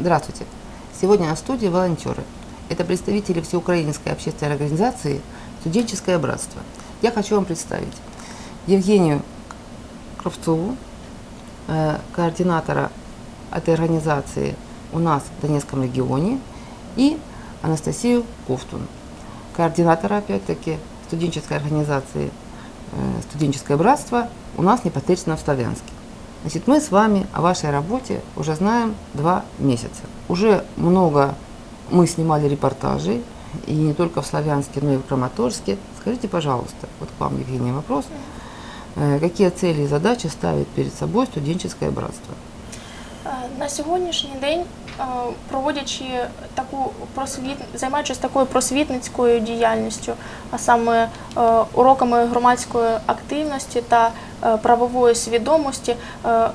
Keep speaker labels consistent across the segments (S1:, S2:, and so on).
S1: Здравствуйте. Сегодня на студии волонтеры. Это представители всеукраинской общественной организации «Студенческое братство». Я хочу вам представить Евгению Кравцову, э, координатора этой организации у нас в Донецком регионе, и Анастасию Ковтун, координатора, опять-таки, студенческой организации э, «Студенческое братство» у нас непосредственно в Славянске. Значит, мы с вами о вашей работе уже знаем два месяца. Уже много мы снимали репортажей, и не только в Славянске, но и в Краматорске. Скажите, пожалуйста, вот к вам, Евгений, вопрос. Э, Какие цели и задачи ставит перед собой студенческое братство?
S2: Е, На сьогоднішній день, е, проводячи таку просвіт, займаючись такою просвітницькою діяльністю, а саме е, уроками громадської активності та е, правової свідомості, е,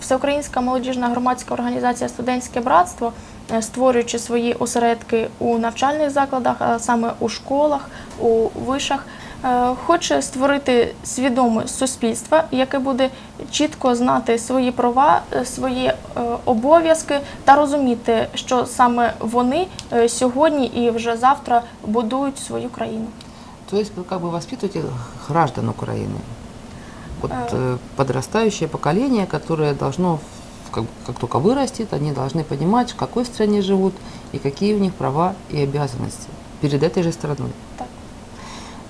S2: Всеукраїнська молодіжна громадська організація Студентське братство, створюючи свої осередки у навчальних закладах, а саме у школах, у вишах, хоче створити свідоме суспільство, яке буде чітко знати свої права, е, свої е, обов'язки та розуміти, що саме вони е, сьогодні і вже завтра будують свою країну.
S1: То есть вы как бы воспитываете граждан Украины. Вот
S2: Э.
S1: э, подрастающее поколение, которое должно, в- как, как только вырастет, они должны понимать, в какой стране живут и какие у них права и обязанности перед этой же страной.
S2: Так.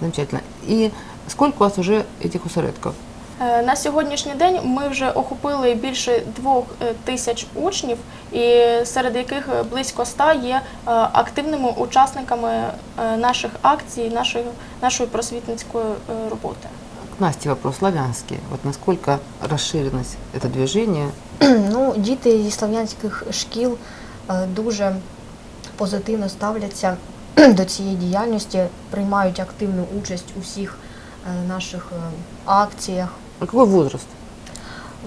S1: Замечательно. И сколько у вас уже этих усередков?
S2: Е, На сьогоднішній день ми вже охопили більше двох е, тисяч учнів, і серед яких близько ста є е, активними учасниками наших акцій, нашої, нашої просвітницької роботи.
S1: К Насте вопрос славянский. Вот насколько расширенность это движение
S3: Ну, діти зі слов'янських шкіл дуже позитивно ставляться до цієї діяльності, приймають активну участь у всіх е, наших е, акціях.
S1: А какой возраст?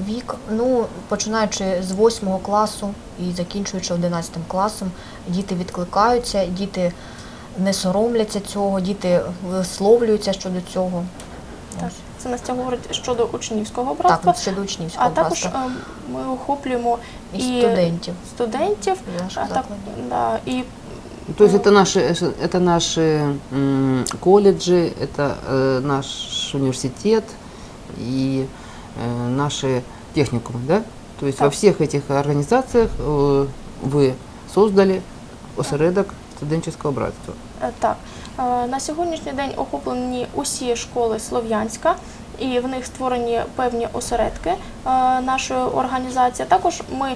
S3: Вік, ну починаючи з 8 класу і закінчуючи 11 класом, діти відкликаються, діти не соромляться цього, діти висловлюються щодо цього.
S2: Так. Це Настя говорить щодо учнівського
S3: Так,
S2: братства.
S3: от ще до учнівського
S2: А також
S3: братства.
S2: е, ми охоплюємо
S3: І
S2: і
S3: студентів.
S2: студентів,
S3: наших
S2: а так, да, і
S1: То есть это наши, это наши м, колледжи, это э, наш университет и э, наши техникумы, да? То есть во
S2: Так.
S1: всех этих организациях э, вы создали осередок студенческого братства.
S2: Е, Так, Е, на сьогоднішній день охоплені усі школи Слов'янська, і в них створені певні осередки е, нашої організації. Також ми м,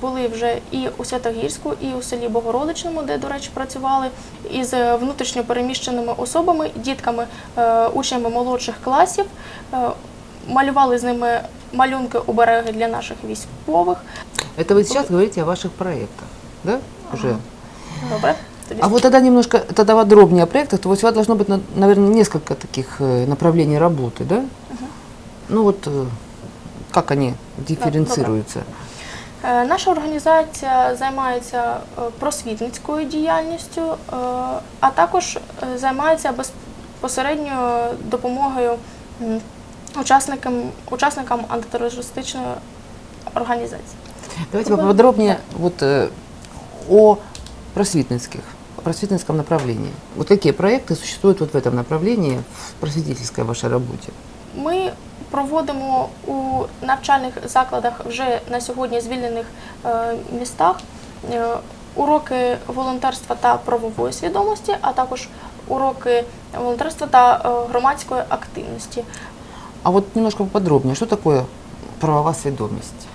S2: були вже і у Святогірську, і у селі Богородичному, де, до речі, працювали із е, внутрішньо переміщеними особами, дітками, е, учнями молодших класів. Е, Малювали з ними малюнки обереги для наших військових.
S1: Это вы сейчас говорите о ваших проектах, да? Уже.
S2: Добре. Тоді
S1: А вот тогда немножко, тогда подробнее о проектах. То есть у вас должно быть, наверное, несколько таких э, направлений работы, да? Ну вот э, как они дифференцируются?
S2: Е, Наша організація займається е, просвітницькою діяльністю, е, а також е, займається безпосередньою допомогою м, учасникам, учасникам антитерористичної організації.
S1: Давайте поподробнее вот э, о просветницких, о просветницком направлении. Вот какие проекты существуют вот в этом направлении в просветительской вашей работе?
S2: Ми проводимо у навчальних закладах вже на сьогодні звільнених е, містах е, уроки волонтерства та правової свідомості, а також уроки волонтерства та е, громадської активності.
S1: А вот немножко поподробнее, что такое правовая сведомость?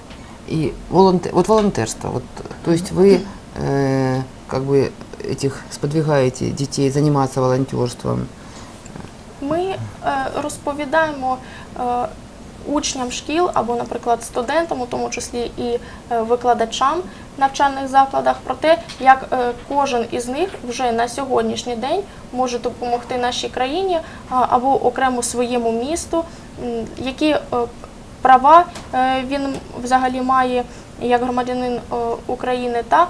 S1: И волонте- вот волонтерство, вот, то есть вы э, как бы этих сподвигаете детей заниматься волонтерством,
S2: Ми е, розповідаємо е, учням шкіл або, наприклад, студентам, у тому числі і е, викладачам в навчальних закладах, про те, як е, кожен із них вже на сьогоднішній день може допомогти нашій країні або окремо своєму місту, які права він взагалі має як громадянин України та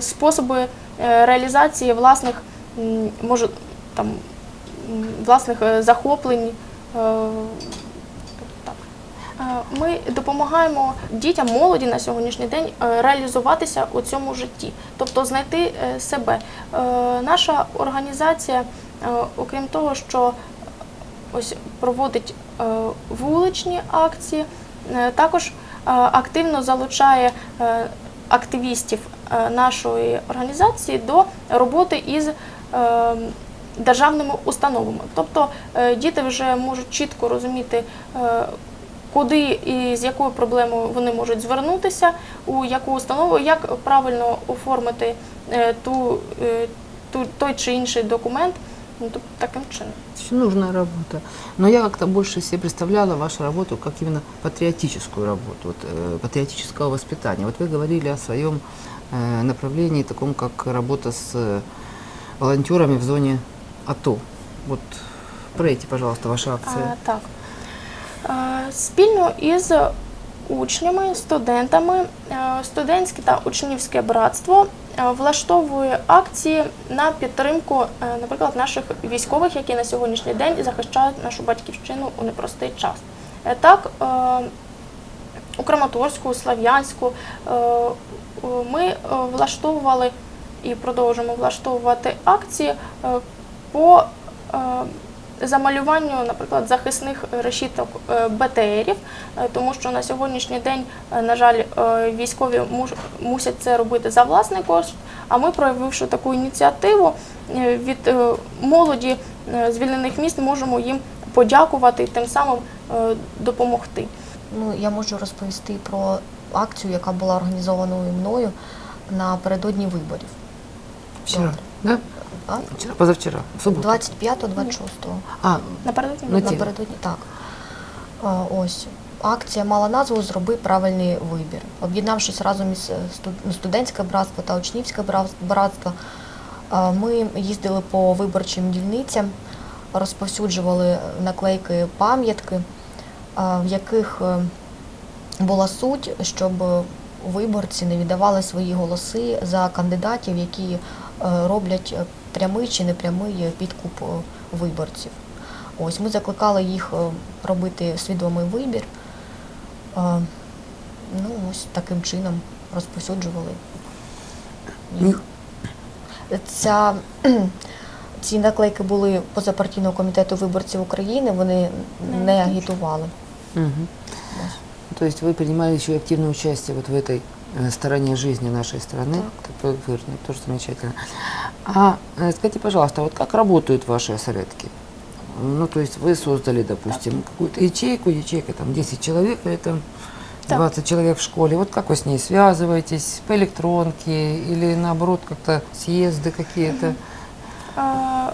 S2: способи реалізації власних може там власних е, захоплень. е. Е, Ми допомагаємо дітям, молоді на сьогоднішній день реалізуватися у цьому житті, тобто знайти себе. Наша організація, окрім того, що ось проводить вуличні акції, також активно залучає активістів нашої організації до роботи із державними установами. Тобто е, діти вже можуть чітко розуміти, е, куди і з якою проблемою вони можуть звернутися, у яку установу, як правильно оформити е, ту, е, ту, той чи інший документ. Ну, тобто таким чином.
S1: Очень нужная работа. Но я как-то больше себе представляла вашу работу как именно патриотическую работу, вот, э, патриотического воспитания. Вот вы говорили о своем э, направлении, таком как работа с э, волонтерами в зоне АТО. Вот пройти, пожалуйста, ваша акция.
S2: А, так. Спільно із учнями, студентами, студентське та учнівське братство влаштовує акції на підтримку, е, наприклад, наших військових, які на сьогоднішній день захищають нашу батьківщину у непростий час. Е, Так, е, у Краматорську, у Слав'янську ми влаштовували і продовжуємо влаштовувати акції по е, замалюванню, наприклад, захисних решіток е, БТРів, е, тому що на сьогоднішній день, на жаль, військові мусять це робити за власний кошт. А ми, проявивши таку ініціативу від молоді звільнених міст, можемо їм подякувати і тим самим допомогти.
S3: Ну, я можу розповісти про акцію, яка була організованою мною напередодні виборів. Добре.
S1: да?
S3: А?
S1: Вчера, позавчера, в субботу.
S3: 25-26.
S1: А,
S2: Напередодні
S1: Ну.
S3: Напередодні так. А, Ось. Акція мала назву Зроби правильний вибір. Об'єднавшись разом із е, студ- студентське братство та учнівське брат- братство, ми їздили по виборчим дільницям, розповсюджували наклейки пам'ятки, в яких е, була суть, щоб виборці не віддавали свої голоси за кандидатів, які е, роблять прямий чи непрямий е, підкуп е, виборців. Ось ми закликали їх е, робити свідомий вибір. Е, Ну, ось таким чином розповсюджували. їх. Ця, ці наклейки були позапартійного комітету виборців України, вони
S2: Не
S3: не
S2: агітують.
S3: агітували.
S1: Мгм.
S3: Ось.
S1: То есть вы принимали еще и активное участие вот в этой э, стороне жизни нашей страны. Так. Такое тоже замечательно. А э, скажите, пожалуйста, вот как работают ваши осередки? Ну, то есть вы создали, допустим, какую-то ячейку, ячейка там 10 человек, там
S2: Так.
S1: 20 человек в школе. Вот как вы с ней связываетесь? По электронке или наоборот как-то съезды какие-то?
S2: Е,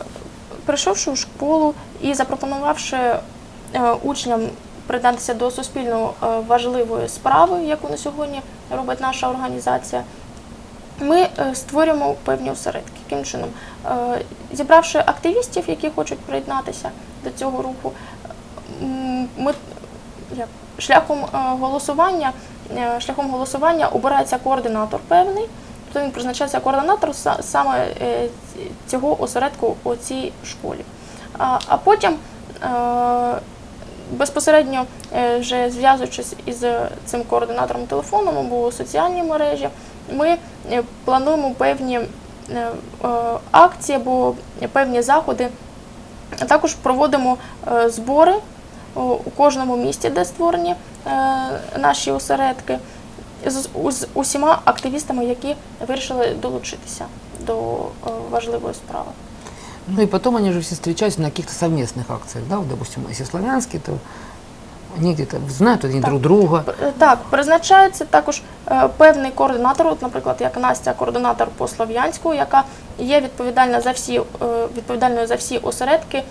S2: Прийшовши у школу і запропонувавши е, учням придатися до суспільно е, важливої справи, яку на сьогодні робить наша організація, ми е, створюємо певні осередки. Яким чином? Е, Зібравши активістів, які хочуть приєднатися до цього руху, ми шляхом голосування, шляхом голосування обирається координатор певний. Тобто він призначається координатор саме цього осередку у цій школі. А, потім безпосередньо е, вже зв'язуючись із цим координатором телефоном або у соціальній мережі, ми е, плануємо певні е, акції або певні заходи. Також проводимо збори у кожному місті, де створені наші осередки, з, усіма активістами, які вирішили долучитися до важливої справи.
S1: Ну и потом они же все встречаются на каких-то совместных акциях, да, вот, допустим, если славянские, то они где-то знают они
S2: Так.
S1: друг друга.
S2: П- е, Так, призначається також е, певний координатор, от, наприклад, як Настя, координатор по Слов'янську, яка є відповідальна за всі, е, відповідальною за всі осередки,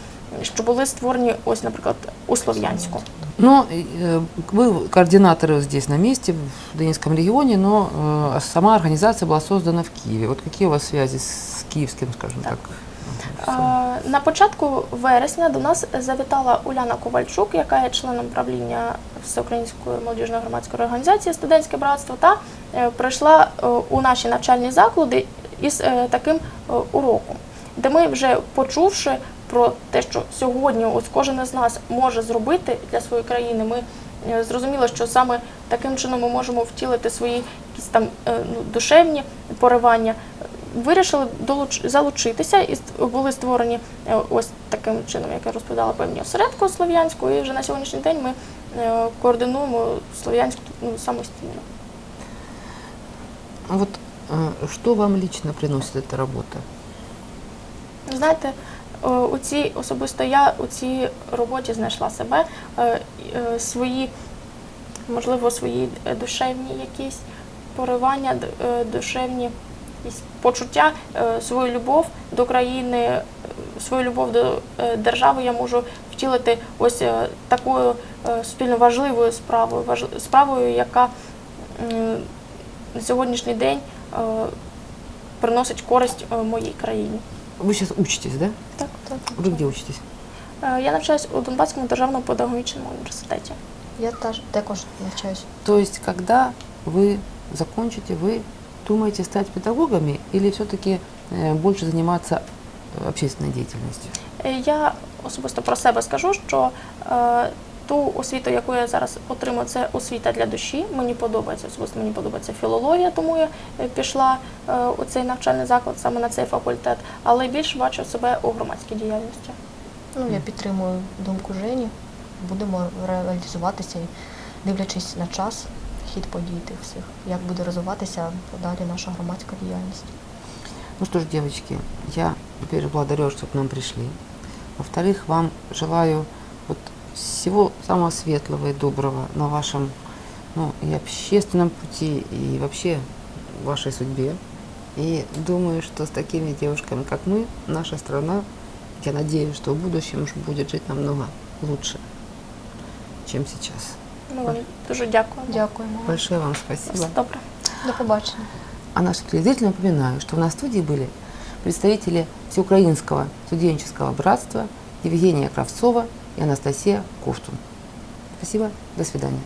S2: що були створені, ось, наприклад, у Слов'янську.
S1: Но э, вы координаторы вот здесь на месте, в Донецком регионе, но э, сама организация была создана в Киеве. Вот какие у вас связи с киевским, скажем
S2: Так.
S1: так?
S2: на початку вересня до нас завітала Уляна Ковальчук, яка є членом правління Всеукраїнської молодіжної громадської організації Студентське братство, та е, прийшла е, у наші навчальні заклади із е, таким уроком, де ми вже почувши про те, що сьогодні ось кожен із нас може зробити для своєї країни, ми зрозуміли, що саме таким чином ми можемо втілити свої якісь там ну, душевні поривання. Вирішили долуч... залучитися і були створені е, ось таким чином, як я розповідала, певні осередки Слов'янську, і вже на сьогоднішній день ми е, координуємо Слов'янську ну, самостійно.
S1: Вот э, что вам лично приносит эта работа?
S2: Знаєте, е, у цій особисто я у цій роботі знайшла себе, е, е, свої, можливо, свої е, душевні якісь поривання, е, душевні почуття, е, свою любов до країни, е, свою любов до е, держави я можу втілити ось е, такою е, спільно важливою справою, важ- справою, яка м, на сьогоднішній день е, приносить користь е, моїй країні.
S1: Вы сейчас учитесь, да?
S2: Так.
S3: Так,
S1: Вы где учитесь?
S2: Е, Я навчаюсь у Донбаському державному педагогічному університеті.
S3: Я теж також навчаюсь.
S1: То есть, когда вы закончите, вы думаете стать педагогами или все-таки больше заниматься э, общественной деятельностью?
S2: Е, Я особисто про себе скажу, що е, ту освіту, яку я зараз отримую, це освіта для душі. Мені подобається особисто мені подобається філологія, тому я е, пішла е, у цей навчальний заклад саме на цей факультет, але більше бачу себе у громадській діяльності.
S3: Ну, я підтримую думку Жені. Будемо реалізуватися, дивлячись на час, хід подій тих всіх, як буде розвиватися подалі наша громадська діяльність.
S1: Ну что ж, девочки, я, во-первых, благодарю, что к нам пришли. Во-вторых, вам желаю вот всего самого светлого и доброго на вашем ну, и общественном пути, и вообще в вашей судьбе. И думаю, что с такими девушками, как мы, наша страна, я надеюсь, что в будущем уж будет жить намного лучше, чем сейчас.
S2: Ми вам дуже дякуємо.
S3: Дякуємо.
S1: Большое вам
S2: Все
S1: спасибо.
S2: добре.
S3: До побачення.
S1: А нашим телезрителям напоминаю, что у нас в студии были представители Всеукраинского студенческого братства Евгения Кравцова и Анастасия Ковтун. Спасибо, до свидания.